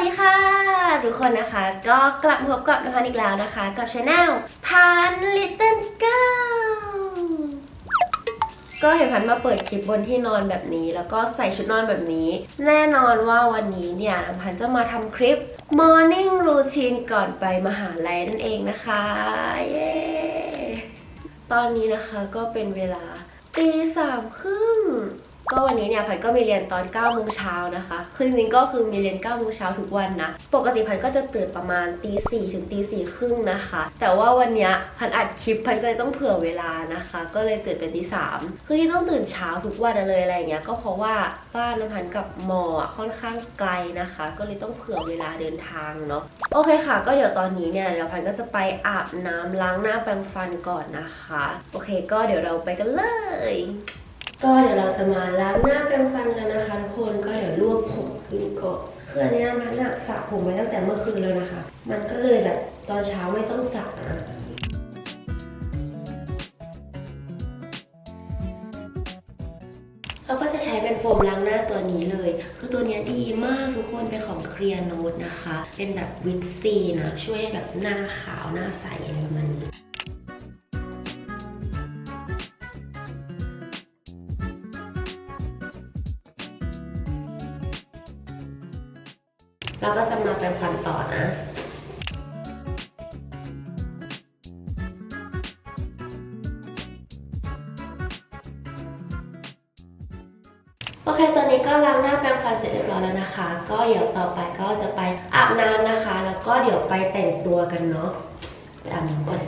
ดีค่ะ ทุกคนนะคะก็กลับมาพบกับนภันอีกแล้วนะคะ กับช anel พันลิตเติ้ลเก้าก็เห็นพันมาเปิดคลิปบนที่นอนแบบนี้ แล้วก็ใส่ชุดนอนแบบนี้ แน่นอนว่าวันนี้เนี่ยน้ำพันจะมาทำคลิป Morning Routine ก่อนไปมหาลัยนั่นเองนะคะเย้ตอนนี้นะคะก็เป็นเวลาตีสามครึ่ง ก็วันนี้เนี่ยพันก็มีเรียนตอน9โมงเช้านะคะคือจริงๆก็คือมีเรียน9โมงเช้าทุกวันนะปกติพันก็จะตื่นประมาณตีสี่ถึงตีสี่ครึ่งนะคะ แต่ว่าวันนี้พันอัดคลิปพันก็เลยต้องเผื่อเวลานะคะ ก็เลยตื่นเป็นตีสามคือที่ต้องตื่นเช้าทุกวันเลยอะไรอย่างเงี้ยก็เพราะว่าบ้านน้ำพันกับมอค่อนข้างไกลนะคะ ก็เลยต้องเผื่อเวลาเดินทางเนาะโอเคค่ะ ก็เดี๋ยวตอนนี้เนี่ยเดี๋ยวพันก็จะไปอาบน้ำล้างหน้าแปรงฟันก่อนนะคะ โอเค ก็เดี๋ยวเราไปกันเลย ก็เดี๋ยวเราจะมาล้างหน้าแปรงฟันกันนะคะทุกคนก็เดี๋ยวรวบผมขึ้นก่อนคืออันนี้มันอะสระผมไว้ตั้งแต่เมื่อคืนแล้วนะคะ มันก็เลยแบบตอนเช้าไม่ต้องสระนะเราก็จะใช้เป็นโฟมล้างหน้าตัวนี้เลย คือตัวนี้ดีมากทุกคนเป็นของเคลียร์โน e นะคะ เป็นแบบวิตซีนะ ช่วยให้แบบหน้าขาวหน้าใสอะไรประมาณนี้ เราก็จะมาเป็นฟันต่อนะโอเค ตอนนี้ก็ล้างหน้าแปรงฟันเสร็จเรียบร้อยแล้วนะคะ ก็เดี๋ยวต่อไปก็จะไปอาบน้ำนะคะ แล้วก็เดี๋ยวไปแต่งตัวกันเนาะ ไปอาบน้ำก่อน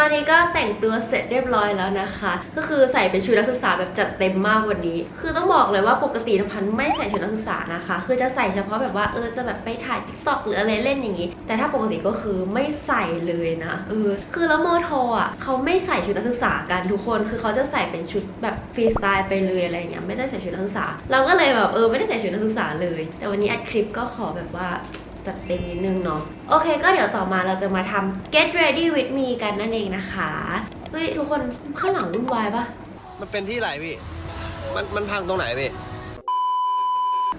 ตอนนี้ก็แต่งตัวเสร็จเรียบร้อยแล้วนะคะ ก็คือใส่เป็นชุดนักศึกษาแบบจัดเต็มมากวันนี้ คือต้องบอกเลยว่าปกตินพันไม่ใส่ชุดนักศึกษานะคะ คือจะใส่เฉพาะแบบว่าเออจะแบบไปถ่ายทิกตอกหรืออะไรเล่นอย่างนี้ แต่ถ้าปกติก็คือไม่ใส่เลยนะเออคือแล้วมอทอะเขาไม่ใส่ชุดนักศึกษากันทุกคน คือเขาจะใส่เป็นชุดแบบฟรีสไตล์ไปเลยอะไรอย่างเงี้ยไม่ได้ใส่ชุดนักศึกษา เราก็เลยแบบเออไม่ได้ใส่ชุดนักศึกษาเลย แต่วันนี้อัดคลิปก็ขอแบบว่า จัดเต็มนิดนึงเนาะโอเค ก็เดี๋ยวต่อมาเราจะมาทำ get ready with me กันนั่นเองนะคะเฮ้ยทุกคนข้างหลังวุ่นวายปะมันเป็นที่ไหนพี่ มันมันพังตรงไหนพี่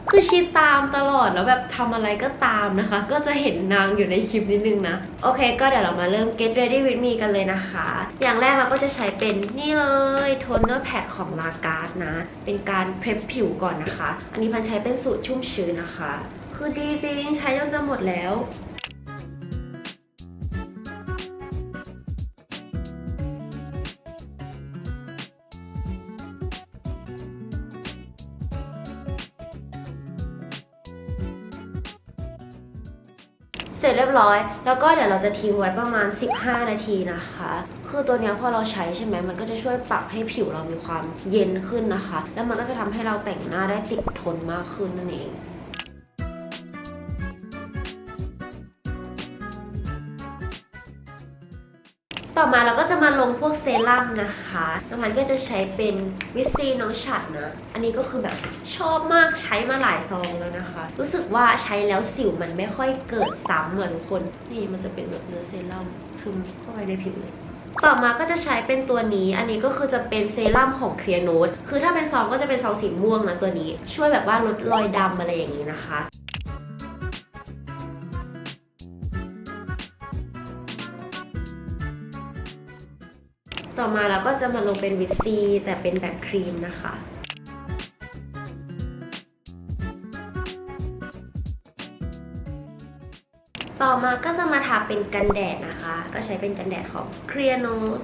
คือชีตามตลอดแล้วแบบทำอะไรก็ตามนะคะ ก็จะเห็นนางอยู่ในคลิปนิดนึงนะ โอเค ก็เดี๋ยวเรามาเริ่ม get ready with me กันเลยนะคะ อย่างแรกเราก็จะใช้เป็นนี่เลย toner pad ของลาการ์ดนะ เป็นการ prep ผิวก่อนนะคะ อันนี้พันใช้เป็นสูตรชุ่มชื้นนะคะ คือดีจริงใช้จนจะหมดแล้วเสร็จเรียบร้อย แล้วก็เดี๋ยวเราจะทิ้งไว้ประมาณ 15 นาทีนะคะ คือตัวนี้พอเราใช้ใช่ไหม มันก็จะช่วยปรับให้ผิวเรามีความเย็นขึ้นนะคะ แล้วมันก็จะทำให้เราแต่งหน้าได้ติดทนมากขึ้นนั่นเอง ต่อมาเราก็จะมาลงพวกเซรั่มนะคะน้ำมันก็จะใช้เป็นวิซีน้องฉัดนะ อันนี้ก็คือแบบชอบมากใช้มาหลายซองแล้วนะคะ รู้สึกว่าใช้แล้วสิวมันไม่ค่อยเกิดซ้ำเหมือนทุกคน นี่มันจะเป็นแบบเนื้อเซรั่มซึมเข้าไปในผิวเลยต่อมาก็จะใช้เป็นตัวนี้ อันนี้ก็คือจะเป็นเซรั่มของ Clear Note คือถ้าเป็นซองก็จะเป็นซองสีม่วงนะตัวนี้ ช่วยแบบว่าลดรอยดำอะไรอย่างนี้นะคะ ต่อมาเราก็จะมาลงเป็นวิตซีแต่เป็นแบบครีมนะคะต่อมาก็จะมาทาเป็นกันแดดนะคะ ก็ใช้เป็นกันแดดของ Clear Note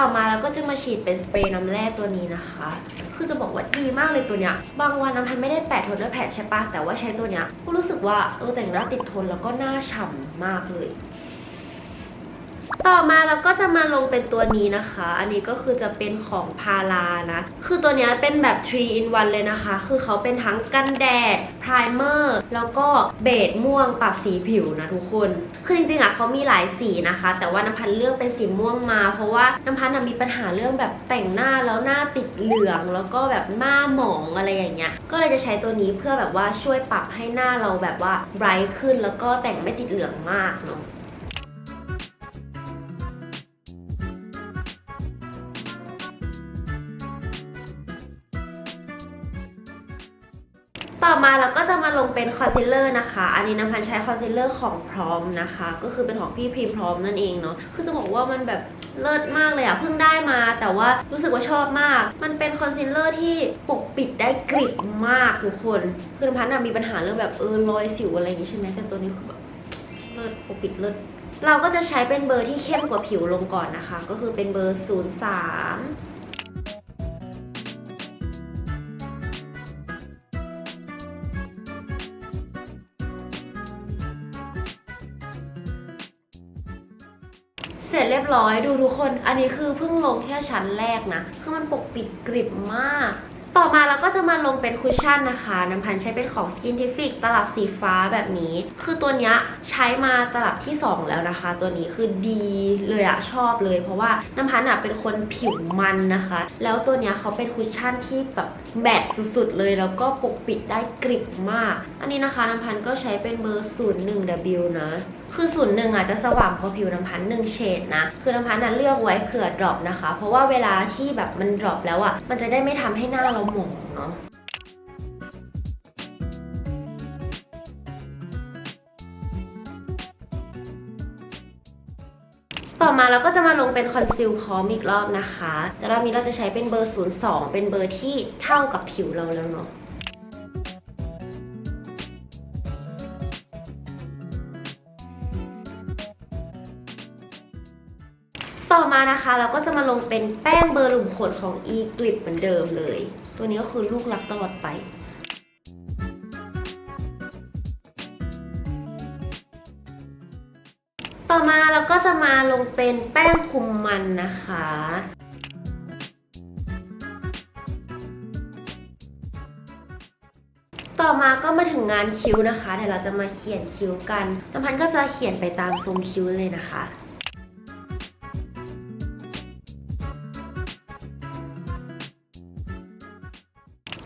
ต่อมาเราก็จะมาฉีดเป็นสเปรย์น้ำแร่ตัวนี้นะคะ คือจะบอกว่าดีมากเลยตัวเนี้ย บางวันน้ำพันไม่ได้แปะโทนเนอร์แพดใช่ปะแต่ว่าใช้ตัวเนี้ยก็รู้สึกว่าเออแต่งหน้าติดทนแล้วก็หน้าฉ่ำมากเลย ต่อมาเราก็จะมาลงเป็นตัวนี้นะคะ อันนี้ก็คือจะเป็นของพารานะ คือตัวนี้เป็นแบบ 3 in 1 เลยนะคะ คือเขาเป็นทั้งกันแดดไพรเมอร์ แล้วก็เบจม่วงปรับสีผิวนะทุกคน คือจริงๆอะเขามีหลายสีนะคะ แต่ว่าน้ำพันธ์เลือกเป็นสีม่วงมา เพราะว่าน้ำพันธ์น่ะมีปัญหาเรื่องแบบแต่งหน้าแล้วหน้าติดเหลือง แล้วก็แบบหน้าหมองอะไรอย่างเงี้ย ก็เลยจะใช้ตัวนี้เพื่อแบบว่าช่วยปรับให้หน้าเราแบบว่าไบรท์ขึ้น แล้วก็แต่งไม่ติดเหลืองมากเนาะ ต่อมาเราก็จะมาลงเป็นคอนซีลเลอร์นะคะ อันนี้น้ำพันใช้คอนซีลเลอร์ของพร้อมนะคะ ก็คือเป็นของพี่พรีมพร้อมนั่นเองเนาะ คือจะบอกว่ามันแบบเลิศมากเลยอะเพิ่งได้มา แต่ว่ารู้สึกว่าชอบมาก มันเป็นคอนซีลเลอร์ที่ปกปิดได้กริบมากทุกคน คือน้ำพันน่ะมีปัญหาเรื่องแบบเออรอยสิวอะไรอย่างงี้ใช่ไหมแต่ตัวนี้คือแบบเลิศปกปิดเลิศเราก็จะใช้เป็นเบอร์ที่เข้มกว่าผิวลงก่อนนะคะ ก็คือเป็นเบอร์ 03 ร้อยดูทุกคน อันนี้คือเพิ่งลงแค่ชั้นแรกนะ คือมันปกปิดกริบมาก ต่อมาเราก็จะมาลงเป็นคุชชั่นนะคะ น้ำพันใช้เป็นของ Skintific ตลับสีฟ้าแบบนี้ คือตัวเนี้ยใช้มาตลับที่ 2 แล้วนะคะ ตัวนี้คือดีเลยอะชอบเลย เพราะว่าน้ำพันอะเป็นคนผิวมันนะคะ แล้วตัวเนี้ยเขาเป็นคุชชั่นที่แบบแบดสุดๆเลยแล้วก็ปกปิดได้กริบมาก อันนี้นะคะน้ำพันก็ใช้เป็นเบอร์ 01W นะ คือศูนย์หนึ่งอะจะสว่างกว่าผิวน้ำพันหนึ่งเฉดนะ คือน้ำพันน่ะเลือกไว้เผื่อดรอปนะคะ เพราะว่าเวลาที่แบบมันดรอปแล้วอะ มันจะได้ไม่ทำให้หน้าเราหมองเนาะต่อมาเราก็จะมาลงเป็นคอนซีลพร้อมอีกรอบนะคะ แต่รอบนี้เราจะใช้เป็นเบอร์ 02 เป็นเบอร์ที่เท่ากับผิวเราแล้วเนาะ ต่อมานะคะเราก็จะมาลงเป็นแป้งเบอร์หลุมขนของ e g l i p เหมือนเดิมเลย ตัวนี้ก็คือลูกรักตลอดไป ต่อมาเราก็จะมาลงเป็นแป้งคุมมันนะคะต่อมาก็มาถึงงานคิ้วนะคะ เดี๋ยวเราจะมาเขียนคิ้วกันน้ำพันก็จะเขียนไปตามทรงคิ้วเลยนะคะ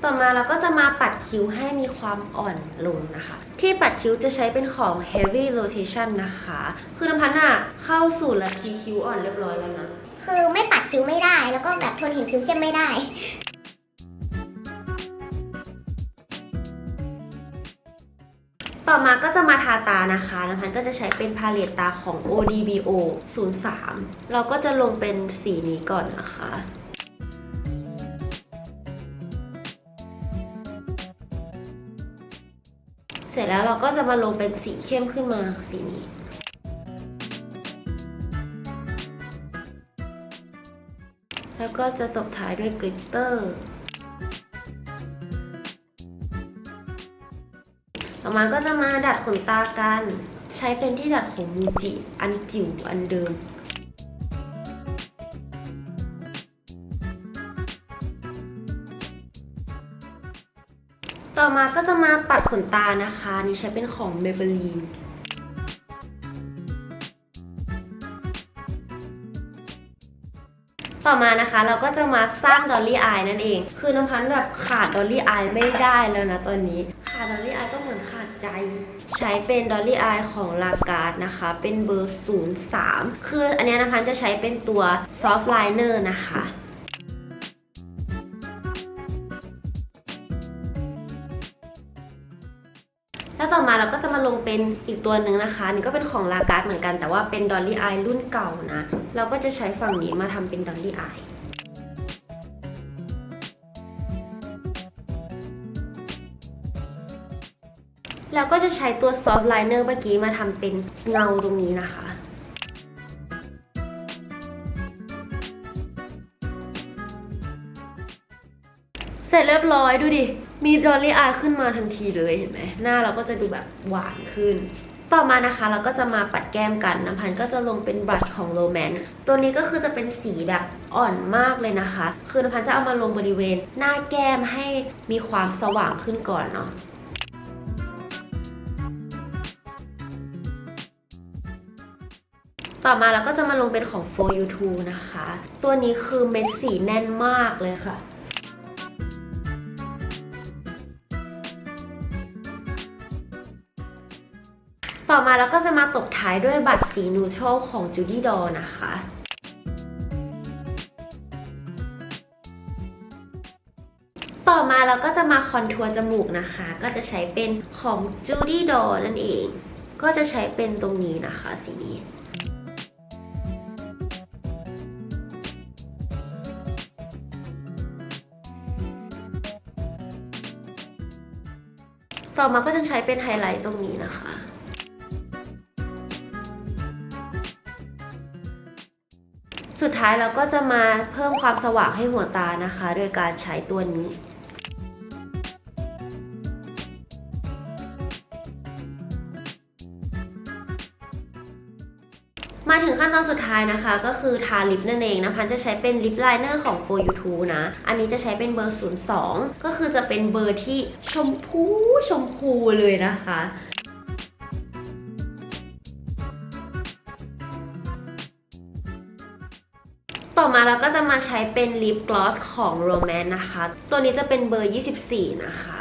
ต่อมาเราก็จะมาปัดคิ้วให้มีความอ่อนลงนะคะ ที่ปัดคิ้วจะใช้เป็นของ heavy rotation นะคะ คือน้ำพันธ์อะเข้าสู่ละทีคิ้วอ่อนเรียบร้อยแล้วนะ คือไม่ปัดซิวไม่ได้ แล้วก็แบบทนเห็นซิวเข้มไม่ได้ ต่อมาก็จะมาทาตานะคะน้ำพันธ์ก็จะใช้เป็นพาเลตตาของ ODBO 03 เราก็จะลงเป็นสีนี้ก่อนนะคะ เสร็จแล้วเราก็จะมาลงเป็นสีเข้มขึ้นมาสีนี้ แล้วก็จะตบท้ายด้วยกลิตเตอร์ต่อมาก็จะมาดัดขนตากัน ใช้เป็นที่ดัดของมูจิอันจิ๋วอันเดิม ต่อมาก็จะมาปัดขนตานะคะ นี่ใช้เป็นของ Maybelline ต่อมานะคะเราก็จะมาสร้างดอลลี่อายนั่นเอง คือน้ำพันธ์แบบขาดดอลลี่อายไม่ได้แล้วนะตอนนี้ ขาดดอลลี่อายก็เหมือนขาดใจ ใช้เป็นดอลลี่อายของลาการ์ดนะคะ เป็นเบอร์ 03 คืออันนี้น้ำพันธ์จะใช้เป็นตัวซอฟต์ไลเนอร์นะคะ เป็นอีกตัวหนึ่งนะคะนี่ก็เป็นของลาการ์ดเหมือนกันแต่ว่าเป็นดอลลี่อายรุ่นเก่านะ เราก็จะใช้ฝั่งนี้มาทำเป็นดอลลี่อายแล้วก็จะใช้ตัวซอฟต์ไลเนอร์เมื่อกี้มาทำเป็นเงาตรงนี้นะคะ สร็จเรียบร้อยดูดิ มีดอลลี่อายขึ้นมาทันทีเลยเห็นไหมหน้าเราก็จะดูแบบหวานขึ้น ต่อมานะคะเราก็จะมาปัดแก้มกันน้ำพันก็จะลงเป็นบรัชของโรแมนตัวนี้ก็คือจะเป็นสีแบบอ่อนมากเลยนะคะ คือน้ำพันจะเอามาลงบริเวณ หน้าแก้มให้มีความสว่างขึ้นก่อนเนาะต่อมาเราก็จะมาลงเป็นของ For You 2นะคะ ตัวนี้คือเม็ดสีแน่นมากเลยค่ะ ต่อมาเราก็จะมาตบท้ายด้วยบัตรสีนูโตรของ Judy Doll นะคะต่อมาเราก็จะมาคอนทัวร์จมูกนะคะ ก็จะใช้เป็นของ Judy Doll นั่นเอง ก็จะใช้เป็นตรงนี้นะคะสีนี้ต่อมาก็จะใช้เป็นไฮไลท์ตรงนี้นะคะ สุดท้ายเราก็จะมาเพิ่มความสว่างให้หัวตานะคะ โดยการใช้ตัวนี้มาถึงขั้นตอนสุดท้ายนะคะ ก็คือทาลิปนั่นเองนะพันจะใช้เป็นลิปไลเนอร์ของ For You 2นะ อันนี้จะใช้เป็นเบอร์ 02 ก็คือจะเป็นเบอร์ที่ชมพูชมพูเลยนะคะ ต่อมาเราก็จะมาใช้เป็นลิปกลอสของ Romance นะคะ ตัวนี้จะเป็นเบอร์ 24 นะคะ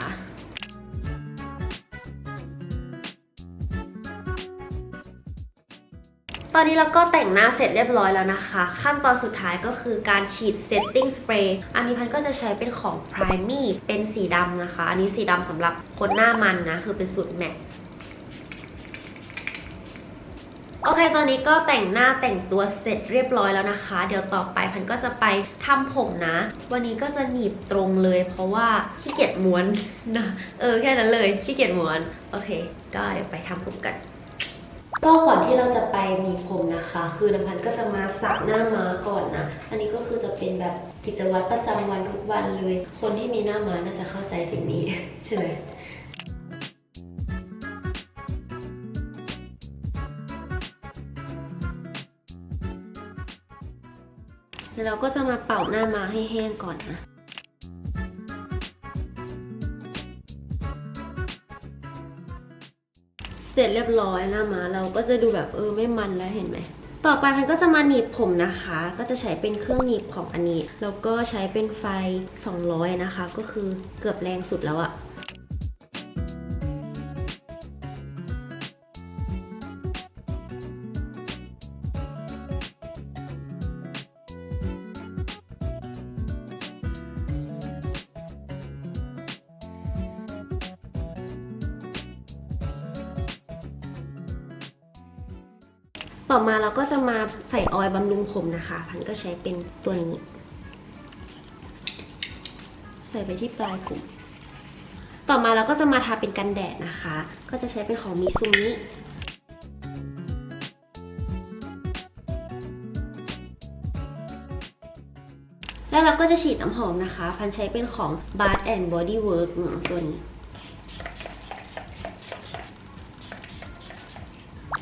ตอนนี้เราก็แต่งหน้าเสร็จเรียบร้อยแล้วนะคะ ขั้นตอนสุดท้ายก็คือการฉีด setting spray อันนี้พันก็จะใช้เป็นของ Prime เป็นสีดำนะคะ อันนี้สีดำสำหรับคนหน้ามันนะ คือเป็นสูตรแมท โอเค ตอนนี้ก็แต่งหน้าแต่งตัวเสร็จเรียบร้อยแล้วนะคะ เดี๋ยวต่อไปพันก็จะไปทำผมนะ วันนี้ก็จะหนีบตรงเลย เพราะว่าขี้เกียจม้วนนะเออแค่นั้นเลยขี้เกียจม้วน โอเค ก็เดี๋ยวไปทำผมกันก็ก่อนที่เราจะไปมีผมนะคะ คือน้ำพันก็จะมาสระหน้าม้าก่อนนะ อันนี้ก็คือจะเป็นแบบกิจวัตรประจำวันทุกวันเลย คนที่มีหน้าม้าน่าจะเข้าใจสิ่งนี้ใช่ไหม เดี๋ยวเราก็จะมาเป่าหน้ามาให้แห้งก่อนนะเสร็จเรียบร้อยหน้ามาเราก็จะดูแบบเออไม่มันแล้วเห็นไหมต่อไปมันก็จะมาหนีบผมนะคะ ก็จะใช้เป็นเครื่องหนีบของอันนี้ แล้วก็ใช้เป็นไฟ 200 นะคะ ก็คือเกือบแรงสุดแล้วอะ ต่อมาเราก็จะมาใส่ออยล์บำรุงผมนะคะ พันก็ใช้เป็นตัวนี้ ใส่ไปที่ปลายผมต่อมาเราก็จะมาทาเป็นกันแดดนะคะ ก็จะใช้เป็นของมิซูมิแล้วเราก็จะฉีดน้ำหอมนะคะ พันใช้เป็นของ Bath and Body Works ตัวนี้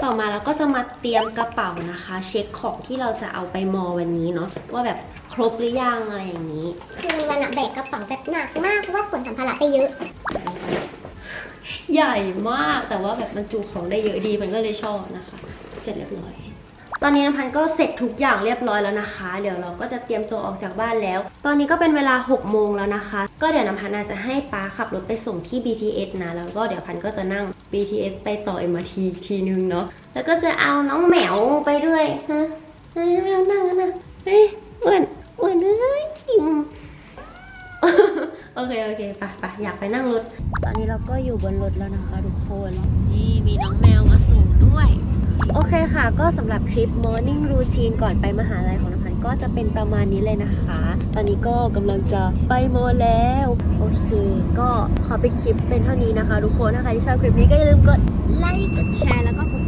ต่อมาเราก็จะมาเตรียมกระเป๋านะคะ เช็คของที่เราจะเอาไปมอวันนี้เนาะว่าแบบครบหรือยังอะไรอย่างนี้ คือวันอะแบกกระเป๋าแบบหนักมากเพราะว่าขนสัมภาระไปเยอะ ใหญ่มากแต่ว่าแบบมันจูของได้เยอะดีมันก็เลยชอบนะคะ เสร็จเรียบร้อย ตอนนี้น้ำพันธ์ก็เสร็จทุกอย่างเรียบร้อยแล้วนะคะ เดี๋ยวเราก็จะเตรียมตัวออกจากบ้านแล้ว ตอนนี้ก็เป็นเวลา6โมงแล้วนะคะ ก็เดี๋ยวน้ำพันธ์อาจจะให้ป้าขับรถไปส่งที่ BTS นะแล้วก็เดี๋ยวพันธ์ก็จะนั่ง BTS ไปต่อ MRT อีกทีนึงเนาะแล้วก็จะเอาน้องแมวไปด้วยฮะแมวนั่งนนะเฮ้ยอ้วนอ้วนเอ้ยโอเคโอเคไปไปอยากไปนั่งรถ ตอนนี้เราก็อยู่บนรถแล้วนะคะทุกคนนี่ เคค่ะ ก็สำหรับคลิป Morning Routine ก่อนไปมหาลัยของน้ำพันก็จะเป็นประมาณนี้เลยนะคะ ตอนนี้ก็กำลังจะไปมอแล้ว โอเค ก็ขอปิดคลิปเป็นเท่านี้นะคะ ทุกคน ถ้าใครที่ชอบคลิปนี้ก็อย่าลืมกดไลค์ กดแชร์ แล้วก็กด